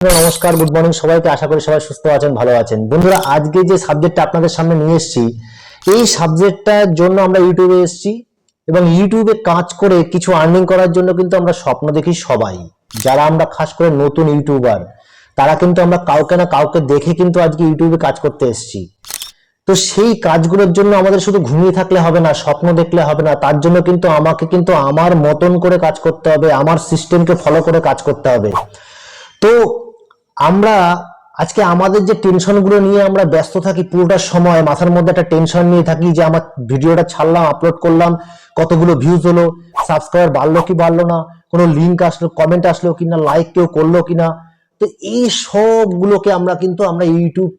নমস্কার good morning সবাইকে। আশা করি সবাই সুস্থ আছেন, ভালো আছেন। বন্ধুরা, আজকে যে সাবজেক্টটা আপনাদের সামনে নিয়ে এসেছি, এই সাবজেক্টটার জন্য আমরা ইউটিউবে এসেছি এবং ইউটিউবে কাজ করে কিছু আর্নিং করার জন্য কিন্তু আমরা স্বপ্ন দেখি সবাই। যারা আমরা খাস করে নতুন ইউটিউবার তারা কিন্তু আমরা কাউকে না কাউকে দেখে কিন্তু আজকে ইউটিউবে কাজ করতে এসেছি। তো সেই কাজগুলোর জন্য আমাদের শুধু ঘুমিয়ে থাকলে হবে না, স্বপ্ন দেখলে হবে না, তার জন্য কিন্তু আমাকে কিন্তু আমার মতন করে কাজ করতে হবে, আমার সিস্টেমকে ফলো করে কাজ করতে হবে। তো আমরা আজকে আমাদের যে টেনশনগুলো নিয়ে আমরা ব্যস্ত থাকি, পুরোটা সময় মাথার মধ্যে একটা টেনশন নিয়ে থাকি যে আমার ভিডিওটা ছাড়লাম আপলোড করলাম, কতগুলো ভিউজ হলো সাবস্ক্রাইবার বাড়লো কি বাড়লো না, কোনো লিঙ্ক আসলো কমেন্ট আসলো কিনা লাইক কেউ করল কিনা, তো এই সবগুলোকে আমরা কিন্তু আমরা ইউটিউব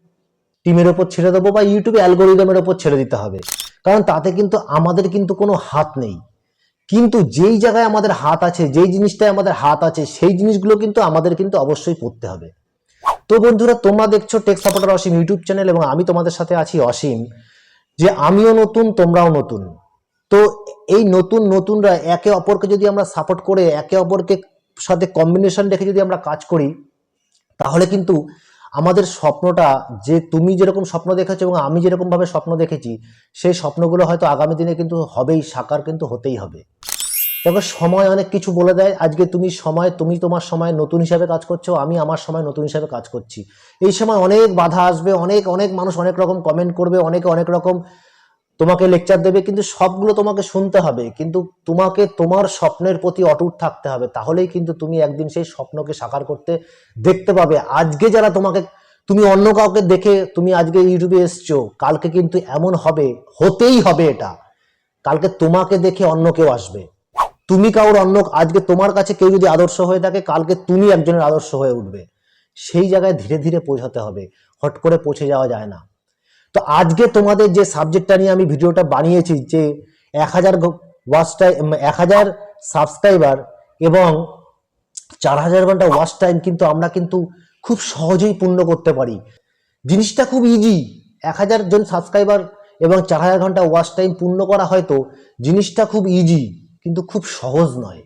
টিমের ওপর ছেড়ে দেবো বা ইউটিউব অ্যালগোরিদমের ওপর ছেড়ে দিতে হবে। কারণ তাতে কিন্তু আমাদের কিন্তু কোনো হাত নেই। কিন্তু যেই জায়গায় আমাদের হাত আছে, যেই জিনিসটায় আমাদের হাত আছে, সেই জিনিসগুলো কিন্তু আমাদের কিন্তু অবশ্যই করতে হবে। তো বন্ধুরা, তোমরা দেখছ tech supporter Asim YouTube channel এবং আমি তোমাদের সাথে আছি অসীম যে আমিও নতুন, তোমরাও নতুন। তো এই নতুন নতুনরা একে অপরকে যদি আমরা সাপোর্ট করে, একে অপরকে সাথে কম্বিনেশন রেখে যদি আমরা কাজ করি, তাহলে কিন্তু আমাদের স্বপ্নটা যে তুমি যেরকম স্বপ্ন দেখেছ এবং আমি যেরকমভাবে স্বপ্ন দেখেছি, সেই স্বপ্নগুলো হয়তো আগামী দিনে কিন্তু হবেই, সাকার কিন্তু হতেই হবে। দেখো, সময় অনেক কিছু বলে দেয়। আজকে তুমি সময়, তুমি তোমার সময় নতুন হিসাবে কাজ করছ, আমি আমার সময় নতুন হিসাবে কাজ করছি। এই সময় অনেক বাধা আসবে, অনেক অনেক মানুষ অনেক রকম কমেন্ট করবে, অনেকে অনেক রকম তোমাকে লেকচার দেবে, কিন্তু সবগুলো তোমাকে শুনতে হবে। কিন্তু তোমাকে তোমার স্বপ্নের প্রতি অটুট থাকতে হবে। তাহলেই কিন্তু তুমি একদিন সেই স্বপ্নকে সাকার করতে দেখতে পাবে। আজকে যারা তোমাকে, তুমি অন্য কাউকে দেখে তুমি আজকে ইউটিউবে এসছো, কালকে কিন্তু এমন হবে, হতেই হবে এটা। কালকে তোমাকে দেখে অন্য কেউ আসবে। তুমি কাউর অন্য আজকে তোমার কাছে কেউ যদি আদর্শ হয়ে থাকে, কালকে তুমি একজনের আদর্শ হয়ে উঠবে। সেই জায়গায় ধীরে ধীরে পৌঁছাতে হবে। হট করে পৌঁছে যাওয়া যায় না। তো আজকে তোমাদের যে সাবজেক্টটা নিয়ে আমি ভিডিওটা বানিয়েছি, যে এক হাজার ওয়াচ টাইম এক হাজার সাবস্ক্রাইবার এবং চার হাজার ঘণ্টা ওয়াচ টাইম কিন্তু আমরা কিন্তু খুব সহজেই পূর্ণ করতে পারি। জিনিসটা খুব ইজি এক হাজার জন সাবস্ক্রাইবার এবং চার হাজার ঘণ্টা ওয়াচ টাইম পূর্ণ করা হয়তো জিনিসটা খুব ইজি কিন্তু খুব সহজ নয়।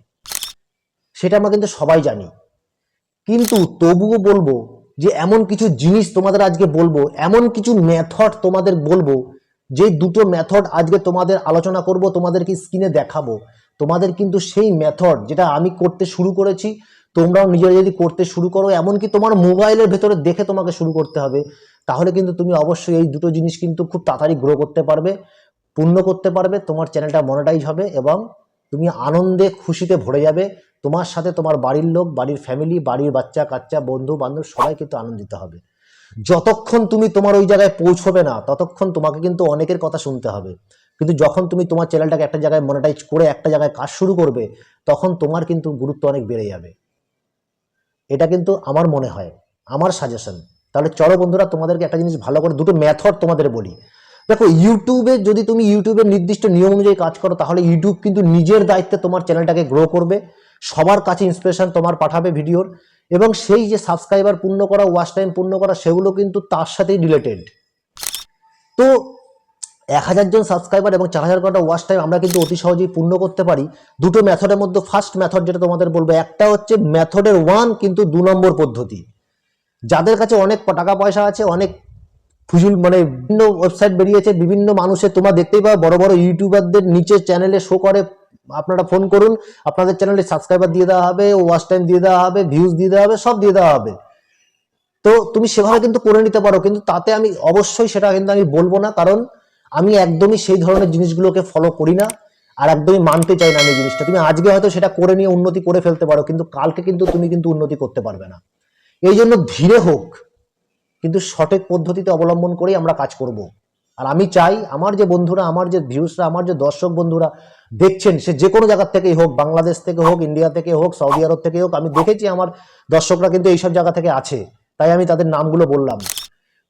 সেটা আমরা কিন্তু সবাই জানি। কিন্তু তবুও বলব যে এমন কিছু জিনিস তোমাদের আজকে বলব, এমন কিছু মেথড তোমাদের বলব, যে দুটো মেথড আজকে তোমাদের আলোচনা করব, তোমাদেরকে স্ক্রিনে দেখাবো। তোমাদের কিন্তু সেই মেথড যেটা আমি করতে শুরু করেছি, তোমরাও নিজেরা যদি করতে শুরু করো, এমনকি তোমার মোবাইলের ভেতরে দেখে তোমাকে শুরু করতে হবে, তাহলে কিন্তু তুমি অবশ্যই এই দুটো জিনিস কিন্তু খুব তাড়াতাড়ি গ্রো করতে পারবে, পূর্ণ করতে পারবে, তোমার চ্যানেলটা মনিটাইজ হবে এবং তুমি আনন্দে খুশিতে ভরে যাবে। তোমার সাথে তোমার বাড়ির লোক, বাড়ির ফ্যামিলি বাড়ির বাচ্চা, কাচ্চা, বন্ধু, বান্ধব, সবাই কিন্তু আনন্দিত হবে। যতক্ষণ তুমি তোমার ওই জায়গায় পৌঁছবে না, ততক্ষণ তোমাকে কিন্তু অনেকের কথা শুনতে হবে। কিন্তু যখন তুমি তোমার চ্যানেলটাকে একটা জায়গায় মনিটাইজ করে একটা জায়গায় কাজ শুরু করবে, তখন তোমার কিন্তু গুরুত্ব অনেক বেড়ে যাবে। এটা কিন্তু আমার মনে হয়, আমার সাজেশন তাহলে চলো বন্ধুরা, তোমাদেরকে একটা জিনিস ভালো করে, দুটো মেথড তোমাদের বলি। দেখো ইউটিউবে যদি তুমি ইউটিউবের নির্দিষ্ট নিয়ম অনুযায়ী কাজ করো, তাহলে ইউটিউব কিন্তু নিজের দায়িত্বে তোমার চ্যানেলটাকে গ্রো করবে, সবার কাছে ইন্সপিরেশন তোমার পাঠাবে ভিডিওর, এবং সেই যে সাবস্ক্রাইবার পূর্ণ করা ওয়াচ টাইম পূর্ণ করা, সেগুলো কিন্তু তার সাথেই রিলেটেড তো, এক হাজার জন সাবস্ক্রাইবার এবং চার হাজার ঘণ্টা ওয়াচ টাইম আমরা কিন্তু অতি সহজেই পূর্ণ করতে পারি। দুটো মেথডের মধ্যে ফার্স্ট মেথড যেটা তোমাদের বলব, একটা হচ্ছে মেথডের ওয়ান কিন্তু দু নম্বর পদ্ধতি। যাদের কাছে অনেক টাকা পয়সা আছে, অনেক ফুজুল মানে বিভিন্ন ওয়েবসাইট বেরিয়েছে, বিভিন্ন মানুষের তোমরা দেখতেই পাবে, বড় বড় ইউটিউবারদের নিচে চ্যানেলে শো করে আপনারা ফোন করুন। আপনাদের চ্যানেলে সাবস্ক্রাইবার দিয়ে দেওয়া হবে ওয়াচ টাইম দিয়ে দেওয়া হবে ভিউজ দিয়ে দেওয়া হবে, সব দিয়ে দেওয়া হবে। তো তুমি সেভাবে কিন্তু করে নিতে পারো, কিন্তু তাতে আমি অবশ্যই সেটা কিন্তু আমি বলব না, কারণ আমি একদমই সেই ধরনের জিনিসগুলোকে ফলো করি না, আর একদমই মানতে চাই না আমি জিনিসটা। তুমি আজকে হয়তো সেটা করে নিয়ে উন্নতি করে ফেলতে পারো, কিন্তু কালকে কিন্তু তুমি কিন্তু উন্নতি করতে পারবে না। এই জন্য ধীরে হোক কিন্তু সঠিক পদ্ধতিতে অবলম্বন করেই আমরা কাজ করব। আর আমি চাই আমার যে বন্ধুরা, আমার যে ভিউসরা আমার যে দর্শক বন্ধুরা দেখছেন, সে যে কোনো জায়গার থেকেই হোক, বাংলাদেশ থেকে হোক ইন্ডিয়া থেকে হোক সৌদি আরব থেকে হোক, আমি দেখেছি আমার দর্শকরা কিন্তু এইসব জায়গা থেকে আছে। তাই আমি তাদের নামগুলো বললাম।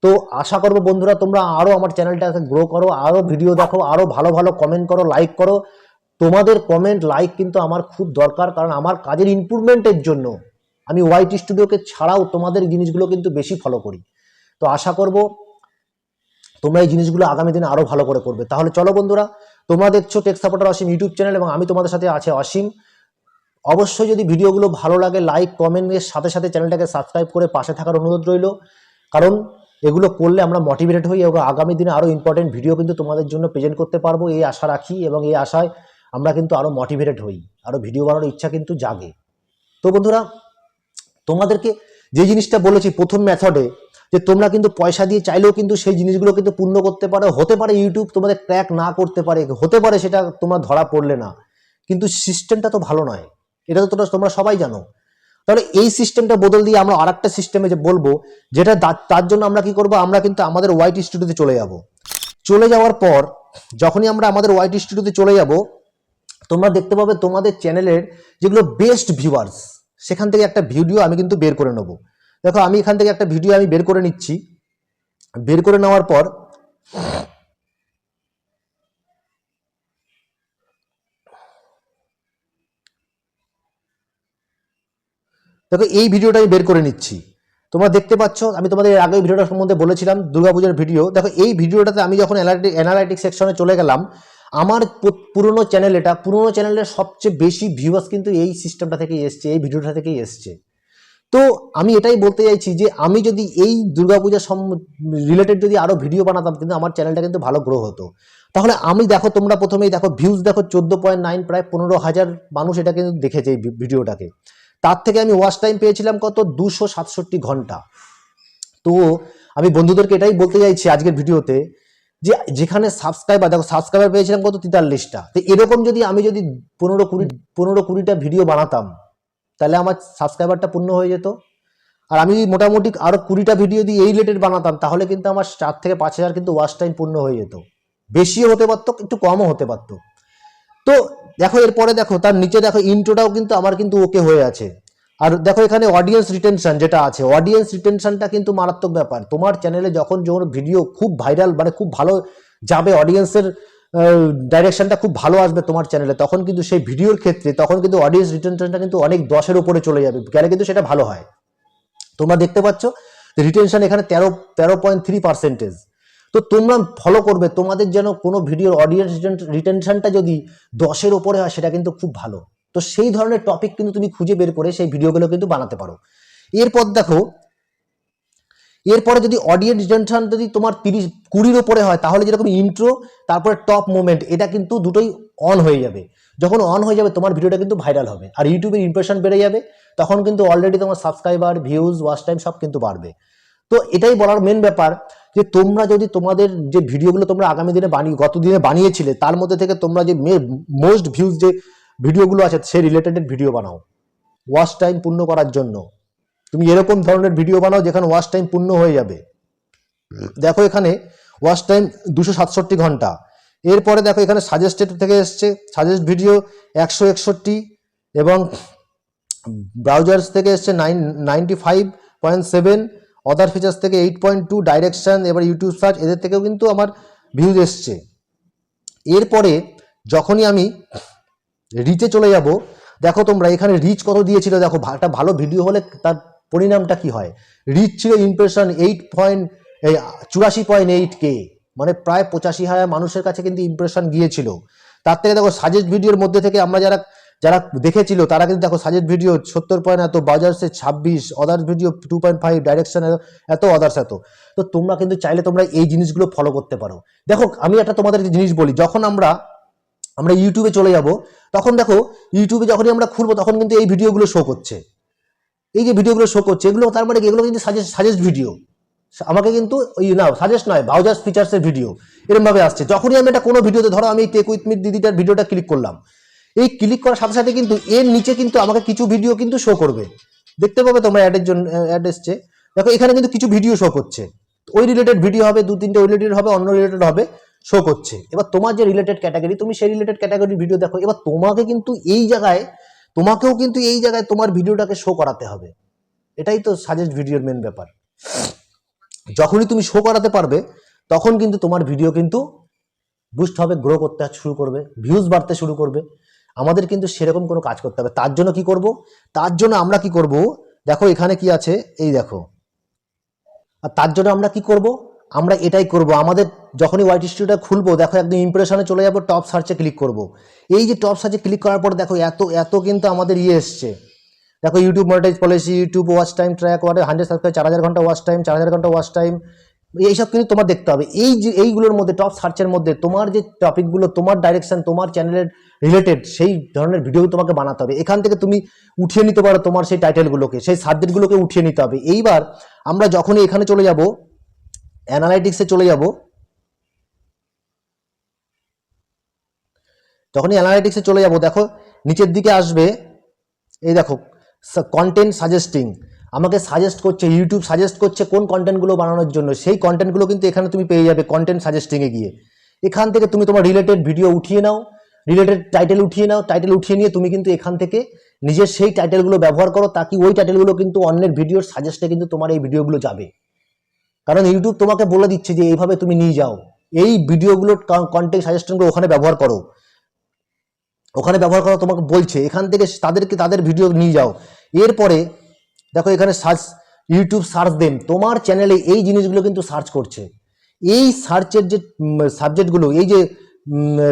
তো আশা করব বন্ধুরা, তোমরা আরও আমার চ্যানেলটাকে গ্রো করো, আরও ভিডিও দেখো, আরও ভালো ভালো কমেন্ট করো লাইক করো। তোমাদের কমেন্ট লাইক কিন্তু আমার খুব দরকার, কারণ আমার কাজের ইমপ্রুভমেন্টের জন্য আমি হোয়াইট স্টুডিওকে ছাড়াও তোমাদের জিনিসগুলো কিন্তু বেশি ফলো করি। তো আশা করব তোমরা এই জিনিসগুলো আগামী দিনে আরও ভালো করে করবে। তাহলে চলো বন্ধুরা, তোমরা দেখছ tech supporter Asim YouTube channel এবং আমি তোমাদের সাথে আছে অসীম অবশ্যই যদি ভিডিওগুলো ভালো লাগে লাইক কমেন্টের সাথে সাথে চ্যানেলটাকে সাবস্ক্রাইব করে পাশে থাকার অনুরোধ রইল। কারণ এগুলো করলে আমরা মোটিভেটেড হই এবং আগামী দিনে আরও ইম্পর্টেন্ট ভিডিও কিন্তু তোমাদের জন্য প্রেজেন্ট করতে পারব, এই আশা রাখি এবং এই আশায় আমরা কিন্তু আরও মোটিভেটেড হই আরও ভিডিও বানানোর ইচ্ছা কিন্তু জাগে। তো বন্ধুরা, তোমাদেরকে যে জিনিসটা বলেছি প্রথম মেথডে যে তোমরা কিন্তু পয়সা দিয়ে চাইলেও কিন্তু সেই জিনিসগুলো কিন্তু পূর্ণ করতে পারো। হতে পারে ইউটিউব তোমাদের ক্র্যাক না করতে পারে, হতে পারে সেটা তোমরা ধরা পড়লে না। কিন্তু সিস্টেমটা তো ভালো নয়। এটা তো তোমরা তোমরা সবাই জানো। তাহলে এই সিস্টেমটা বদল দিয়ে আমরা আর একটা সিস্টেমে যে বলব, যেটা তার- জন্য আমরা কি করব? আমরা কিন্তু আমাদের ওয়াইটি স্টুডিওতে চলে যাব। চলে যাওয়ার পর যখনই আমরা আমাদের ওয়াইটি স্টুডিওতে চলে যাব, তোমরা দেখতে পাবে তোমাদের চ্যানেলের যেগুলো বেস্ট ভিউয়ার্স সেখান থেকে একটা ভিডিও আমি কিন্তু বের করে নেব। দেখো, আমি এখান থেকে একটা ভিডিও আমি বের করে নিচ্ছি। বের করে নেওয়ার পর দেখো, এই ভিডিওটা আমি বের করে নিচ্ছি। তোমরা দেখতে পাচ্ছ, আমি তোমাদের আগে ভিডিওটা সম্বন্ধে বলেছিলাম, দুর্গাপূজার ভিডিও। দেখো, এই ভিডিওটাতে আমি যখন অ্যানালাইটিক সেকশনে চলে গেলাম, আমার পুরনো চ্যানেল এটা, পুরনো চ্যানেলের সবচেয়ে বেশি ভিউয়ার্স কিন্তু এই সিস্টেমটা থেকেই এসছে, এই ভিডিওটা থেকেই এসছে। তো আমি এটাই বলতে চাইছি যে আমি যদি এই দুর্গাপূজা রিলেটেড যদি আরও ভিডিও বানাতাম, কিন্তু আমার চ্যানেলটা কিন্তু ভালো গ্রো হতো। তাহলে আমি দেখো, তোমরা প্রথমেই দেখো ভিউজ দেখো চোদ্দ পয়েন্ট নাইন, প্রায় পনেরো হাজার মানুষ এটা কিন্তু দেখেছে এই ভিডিওটাকে তার থেকে আমি ওয়াচ টাইম পেয়েছিলাম কত? দুশো সাতষট্টি ঘণ্টা। তো আমি বন্ধুদেরকে এটাই বলতে চাইছি আজকের ভিডিওতে যে যেখানে সাবস্ক্রাইবার দেখো সাবস্ক্রাইবার পেয়েছিলাম কত? তেতাল্লিশটা। তো এরকম যদি আমি যদি পনেরো কুড়ি, পনেরো কুড়িটা ভিডিও বানাতাম তাহলে আমার সাবস্ক্রাইবারটা পূর্ণ হয়ে যেত। আর আমি মোটামুটি আরও কুড়িটা ভিডিও দিয়ে এই রিলেটেড বানাতাম, তাহলে কিন্তু আমার চার থেকে পাঁচ হাজার কিন্তু ওয়াচ টাইম পূর্ণ হয়ে যেত। বেশিও হতে পারতো, একটু কমও হতে পারতো। তো দেখো, এরপরে দেখো, তার নিচে দেখো ইন্ট্রোটাও কিন্তু আমার কিন্তু ওকে হয়ে আছে। আর দেখো, এখানে অডিয়েন্স রিটেনশন যেটা আছে অডিয়েন্স রিটেনশনটা কিন্তু মারাত্মক ব্যাপার। তোমার চ্যানেলে যখন যখন ভিডিও খুব ভাইরাল মানে খুব ভালো যাবে অডিয়েন্সের ডাইরেকশনটা খুব ভালো আসবে তোমার চ্যানেলে তখন কিন্তু সেই ভিডিওর ক্ষেত্রে, তখন কিন্তু অডিয়েন্স রিটেনশনটা কিন্তু অনেক দশের উপরে চলে যাবে। গেলে কিন্তু সেটা ভালো হয়। তোমরা দেখতে পাচ্ছ রিটেনশন এখানে তেরো তেরো পয়েন্ট থ্রি পার্সেন্টেজ তো তোমরা ফলো করবে, তোমাদের যেন কোনো ভিডিওর অডিয়েন্স রিটেনশনটা যদি দশের ওপরে হয়, সেটা কিন্তু খুব ভালো। তো সেই ধরনের টপিক কিন্তু তুমি খুঁজে বের করে সেই ভিডিওগুলো কিন্তু বানাতে পারো। এরপর দেখো এরপরে যদি অডিয়েন্স রিটেনশন যদি তোমার তিরিশ, কুড়ির উপরে হয়, তাহলে যেরকম ইন্ট্রো তারপরে টপ মোমেন্ট এটা কিন্তু দুটোই অন হয়ে যাবে। যখন অন হয়ে যাবে, তোমার ভিডিওটা কিন্তু ভাইরাল হবে। আর ইউটিউবের ইমপ্রেশন বেড়ে যাবে, তখন কিন্তু অলরেডি তোমার সাবস্ক্রাইবার ভিউজ ওয়াচ টাইম সব কিন্তু বাড়বে। তো এটাই বলার মেন ব্যাপার যে, তোমরা যদি তোমাদের যে ভিডিওগুলো তোমরা আগামী দিনে বানিয়ে গত দিনে বানিয়েছিলে, তার মধ্যে থেকে তোমরা যে মে মোস্ট ভিউজ যে ভিডিওগুলো আছে সেই রিলেটেড ভিডিও বানাও। ওয়াচ টাইম পূর্ণ করার জন্য। তুমি এরকম ধরনের ভিডিও বানাও যেখানে ওয়াচ টাইম পূর্ণ হয়ে যাবে। দেখো এখানে ওয়াচ টাইম দুশো সাতষট্টি ঘণ্টা। এরপরে দেখো এখানে সাজেস্টেড থেকে এসছে সাজেস্ট ভিডিও একশো একষট্টি এবং ব্রাউজার্স থেকে এসছে nine ninety five point seven other features থেকে এইট পয়েন্ট টু ডাইরেকশন এবার ইউটিউব সার্চ এদের থেকেও কিন্তু আমার ভিউজ এসছে। এরপরে যখনই আমি রিচে চলে যাব, দেখো তোমরা এখানে রিচ কত দিয়েছিল, দেখো একটা ভালো ভিডিও হলে তার পরিণামটা কি হয়? রিচ ছিল ইমপ্রেশন এইট পয়েন্ট এই চুরাশি পয়েন্ট এইট কে মানে প্রায় পঁচাশি হাজার মানুষের কাছে কিন্তু ইমপ্রেশন গিয়েছিল। তার থেকে দেখো সাজেস্ট ভিডিওর মধ্যে থেকে আমরা যারা যারা দেখেছিল, তারা কিন্তু দেখো সাজেস্ট ভিডিও সত্তর পয়েন্ট এত বাজার্সে ছাব্বিশ others video two point five direction এত অদার্স এত। তো তোমরা কিন্তু চাইলে তোমরা এই জিনিসগুলো ফলো করতে পারো। দেখো, আমি একটা তোমাদের জিনিস বলি, যখন আমরা আমরা ইউটিউবে চলে যাব, তখন দেখো ইউটিউবে যখনই আমরা খুলবো, তখন কিন্তু এই ভিডিওগুলো শো করছে। এই যে ভিডিওগুলো শো করছে, এগুলো তার মানে এগুলো কিন্তু সাজেস্ট সাজেস্ট ভিডিও আমাকে কিন্তু ওই না সাজেস্ট নয় ব্রাউজার ফিচার্সের ভিডিও এরকম ভাবে আসছে। যখনই আমি এটা কোনো ভিডিওতে ধরো আমি টেক উইথ মিট দিদিটার ভিডিওটা ক্লিক করলাম। এই ক্লিক করার সাথে সাথে কিন্তু এর নিচে কিন্তু আমাকে কিছু ভিডিও কিন্তু শো করবে। দেখতে পাবে তোমরা অ্যাডের জন্য অ্যাড এসছে। দেখো, এখানে কিন্তু কিছু ভিডিও শো করছে। ওই রিলেটেড ভিডিও হবে, দু তিনটে ওই রিলেটেড হবে, অন্য রিলেটেড হবে শো করছে। এবার তোমার যে রিলেটেড ক্যাটাগরি তুমি সেই রিলেটেড ক্যাটাগরির ভিডিও দেখো। এবার তোমাকে কিন্তু এই জায়গায় তোমাকেও কিন্তু এই জায়গায় তোমার ভিডিওটাকে শো করাতে হবে। এটাই তো সাজেস্ট ভিডিওর মেন ব্যাপার। যখনই তুমি শো করাতে পারবে, তখন কিন্তু তোমার ভিডিও কিন্তু বুস্ট হবে গ্রো করতে শুরু করবে ভিউজ বাড়তে শুরু করবে। আমাদের কিন্তু সেরকম কোনো কাজ করতে হবে। তার জন্য কি করব? তার জন্য আমরা কি করব? দেখো এখানে কি আছে? এই দেখো। আর তার জন্য আমরা কি করব? আমরা এটাই করব। আমাদের যখনই ওয়াইটি স্টুডিওটা খুলবো, দেখো একদম ইমপ্রেশনে চলে যাব টপ সার্চে ক্লিক করব। এই যে টপ সার্চে ক্লিক করার পর দেখো এত এত কিন্তু আমাদের ইয়ে এসছে। দেখো YouTube monetize policy YouTube watch time track ওয়াটে hundred subscribe চার হাজার ঘণ্টা ওয়াচ টাইম চার হাজার ঘণ্টা ওয়াচ টাইম এইসব কিন্তু তোমার দেখতে হবে। এই যে, এইগুলোর মধ্যে টপ সার্চের মধ্যে তোমার যে টপিকগুলো তোমার ডাইরেকশন তোমার চ্যানেলের রিলেটেড সেই ধরনের ভিডিও তোমাকে বানাতে হবে। এখান থেকে তুমি উঠিয়ে নিতে পারো তোমার সেই টাইটেলগুলোকে সেই সাবজেক্টগুলোকে উঠিয়ে নিতে হবে। এইবার আমরা যখনই এখানে চলে যাব অ্যানালাইটিক্সে চলে যাব। যখনই অ্যানালাইটিক্সে চলে যাব। দেখো, নিচের দিকে আসবে, এই দেখো কন্টেন্ট সাজেস্টিং আমাকে সাজেস্ট করছে ইউটিউব সাজেস্ট করছে কোন কন্টেন্টগুলো বানানোর জন্য। সেই কন্টেন্টগুলো কিন্তু এখানে তুমি পেয়ে যাবে কন্টেন্ট সাজেস্টিংয়ে গিয়ে। এখান থেকে তুমি তোমার রিলেটেড ভিডিও উঠিয়ে নাও রিলেটেড টাইটেল উঠিয়ে নাও টাইটেল উঠিয়ে নিয়ে তুমি কিন্তু এখান থেকে নিজের সেই টাইটেলগুলো ব্যবহার করো, তাকি ওই টাইটেলগুলো কিন্তু অন্যের ভিডিওর সাজেস্টে কিন্তু তোমার এই ভিডিওগুলো যাবে। কারণ ইউটিউব তোমাকে বলে দিচ্ছে যে এইভাবে তুমি নিয়ে যাও। এই ভিডিওগুলোর কন্টেন্ট সাজেশনগুলো ওখানে ব্যবহার করো। ওখানে ব্যবহার করা তোমাকে বলছে, এখান থেকে তাদেরকে তাদের ভিডিও নিয়ে যাও। এরপরে দেখো এখানে সার্চ ইউটিউব সার্চ দেন। তোমার চ্যানেলে এই জিনিসগুলো কিন্তু সার্চ করছে। এই সার্চের যে সাবজেক্টগুলো এই যে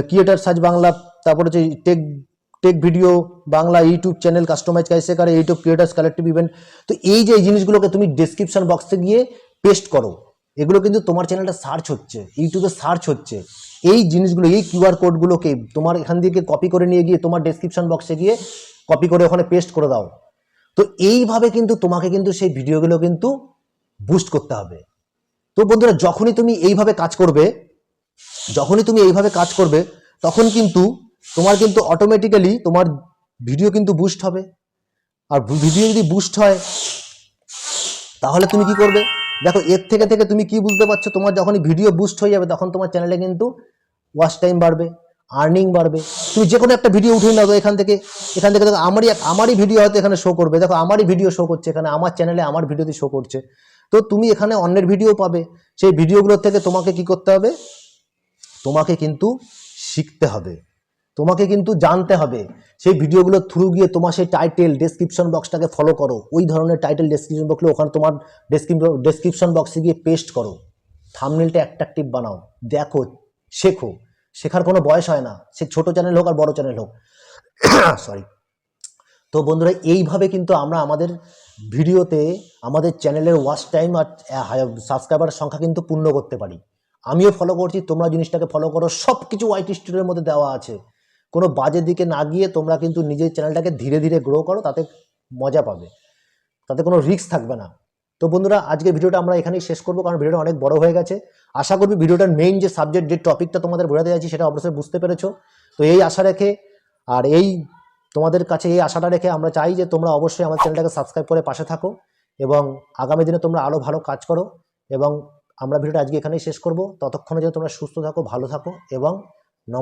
ক্রিয়েটার সার্চ বাংলা, তারপরে হচ্ছে tech tech video Bangla YouTube channel customize কাইসে করে ইউটিউব ক্রিয়েটার্স কালেক্টিভ ইভেন্ট তো এই যে জিনিসগুলোকে তুমি ডেসক্রিপশন বক্সে গিয়ে পেস্ট করো। এগুলো কিন্তু তোমার চ্যানেলটা সার্চ হচ্ছে, ইউটিউবে সার্চ হচ্ছে। এই জিনিসগুলো, এই কিউআর কোডগুলোকে তোমার এখান থেকে কপি করে নিয়ে গিয়ে তোমার ডেসক্রিপশন বক্সে গিয়ে কপি করে ওখানে পেস্ট করে দাও। তো এইভাবে কিন্তু তোমাকে কিন্তু সেই ভিডিওগুলো কিন্তু বুস্ট করতে হবে। তো বন্ধুরা, যখনই তুমি এইভাবে কাজ করবে, যখনই তুমি এইভাবে কাজ করবে, তখন কিন্তু তোমার কিন্তু অটোমেটিক্যালি তোমার ভিডিও কিন্তু বুস্ট হবে। আর ভিডিও যদি বুস্ট হয়, তাহলে তুমি কি করবে? দেখো, এর থেকে থেকে তুমি কি বুঝতে পারছ? তোমার যখনই ভিডিও বুস্ট হয়ে যাবে, তখন তোমার চ্যানেলে কিন্তু ওয়াচ টাইম বাড়বে আর্নিং বাড়বে। তুমি যে কোনো একটা ভিডিও উঠিয়ে নাও এখান থেকে এখান থেকে দেখো, আমারই আমারই ভিডিও হয়তো এখানে শো করবে। দেখো, আমারই ভিডিও শো করছে এখানে, আমার চ্যানেলে আমার ভিডিওতে শো করছে। তো তুমি এখানে অন্যের ভিডিও পাবে। সেই ভিডিওগুলোর থেকে তোমাকে কি করতে হবে? তোমাকে কিন্তু শিখতে হবে। তোমাকে কিন্তু জানতে হবে। সেই ভিডিওগুলোর থ্রু গিয়ে তোমার সেই টাইটেল ডেসক্রিপশন বক্সটাকে ফলো করো। ওই ধরনের টাইটেল ডেসক্রিপশন বক্সগুলো ওখানে তোমার ডেসক্রিপশন বক্সে গিয়ে পেস্ট করো। থামনেলটা অ্যাট্রাকটিভ বানাও। দেখো, শেখো। শেখার কোনো বয়স হয় না। সে ছোট চ্যানেল হোক আর বড় চ্যানেল হোক। সরি তো বন্ধুরা, এইভাবে কিন্তু আমরা আমাদের ভিডিওতে আমাদের চ্যানেলের ওয়াচ টাইম আর সাবস্ক্রাইবার সংখ্যা কিন্তু পূর্ণ করতে পারি। আমিও ফলো করছি, তোমরা জিনিসটাকে ফলো করো। সব কিছু ওয়াইটি স্টুডিওর মধ্যে দেওয়া আছে। কোনো বাজে দিকে না গিয়ে তোমরা কিন্তু নিজের চ্যানেলটাকে ধীরে ধীরে গ্রো করো, তাতে মজা পাবে। তাতে কোনো রিস্ক থাকবে না। তো বন্ধুরা, আজকে ভিডিওটা আমরা এখানেই শেষ করব, কারণ ভিডিওটা অনেক বড় হয়ে গেছে। আশা করবি ভিডিওটার মেইন যে সাবজেক্ট যে টপিকটা তোমাদের বোঝাতে যাচ্ছি, সেটা অবশ্যই বুঝতে পেরেছ। তো এই আশা রেখে, আর এই তোমাদের কাছে এই আশাটা রেখে আমরা চাই যে তোমরা অবশ্যই আমার চ্যানেলটাকে সাবস্ক্রাইব করে পাশে থাকো এবং আগামী দিনে তোমরা আরও ভালো কাজ করো এবং আমরা ভিডিওটা আজকে এখানেই শেষ করব। ততক্ষণে যেন তোমরা সুস্থ থাকো, ভালো থাকো এবং নম